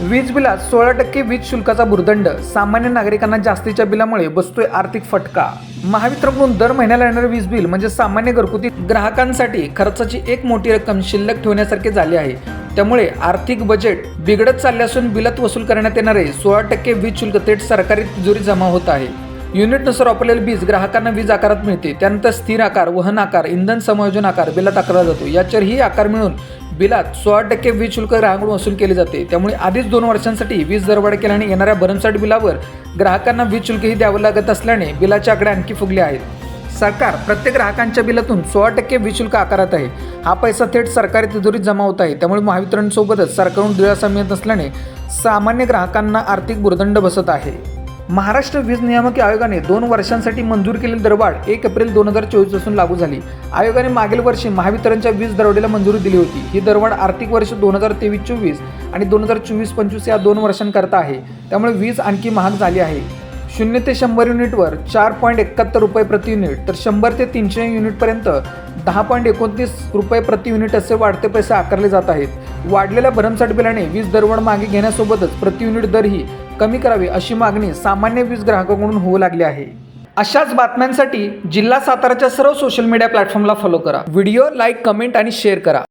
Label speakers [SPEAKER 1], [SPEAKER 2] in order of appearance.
[SPEAKER 1] वीज बिलात सोळा टक्के वीज शुल्काचा भुर्दंड सामान्य नागरिकांना जास्तीच्या बिलामुळे बसतोय आर्थिक फटका. महावितरणकडून दर महिन्याला येणारे वीज बिल म्हणजे सामान्य घरगुती ग्राहकांसाठी खर्चाची एक मोठी रक्कम शिल्लक ठेवण्यासारखे झाले आहे. त्यामुळे आर्थिक बजेट बिघडत चालले असून बिलात वसूल करण्यात येणारे सोळा टक्के वीज शुल्क थेट सरकारी तिजोरी जमा होत आहे. युनिटनुसार वापरलेले वीज ग्राहकांना वीज आकारात मिळते. त्यानंतर स्थिर आकार वहन आकार इंधन समायोजन आकार बिलात आकारला जातो. याच्यावरही आकार मिळून बिलात सोळा टक्के वीज शुल्क ग्राहकांकडून वसूल केले जाते. त्यामुळे आधीच दोन वर्षांसाठी वीज दरवाढ केल्याने येणाऱ्या भरमसाठ बिलावर ग्राहकांना वीज शुल्कही द्यावं लागत असल्याने बिलाचे आकडे आणखी फुगले आहेत. सरकार प्रत्येक ग्राहकांच्या बिलातून सोळा टक्के वीज शुल्क आकारत आहे. हा पैसा थेट सरकारी तिजोरीत जमा होत आहे. त्यामुळे महावितरणसोबतच सरकारहून दिलासा मिळत नसल्याने सामान्य ग्राहकांना आर्थिक भुर्दंड बसत आहे. महाराष्ट्र वीज नियामक आयोगाने दोन वर्षांसाठी मंजूर केलेली दरवाढ एक एप्रिल दोन हजार चोवीसपासून लागू झाली. आयोगाने मागील वर्षी महावितरणच्या वीज दरवाढीला मंजुरी दिली होती. ही दरवाढ आर्थिक वर्ष दोन हजार तेवीस चोवीस आणि दोन हजार चोवीस पंचवीस या दोन वर्षांकरता आहे. त्यामुळे वीज आणखी महाग झाली आहे. शून्य ते शंभर युनिटवर चार पॉईंट एकाहत्तर रुपये प्रति युनिट. तर शंभर ते तीनशे युनिटपर्यंत दहा पॉईंट एकोणतीस रुपये प्रति युनिट असे वाढते पैसे आकारले जात आहेत. वाढलेल्या भरमसाठ बिलाने वीज दरवण मागे घेण्यासोबतच प्रति युनिट दरही कमी करावे अशी मागणी सामान्य वीज ग्राहकांकडून होऊ लागली आहे. अशाच बातम्यांसाठी जिल्हा साताराच्या सर्व सोशल मीडिया प्लॅटफॉर्मला फॉलो करा. व्हिडिओ लाईक कमेंट आणि शेअर करा.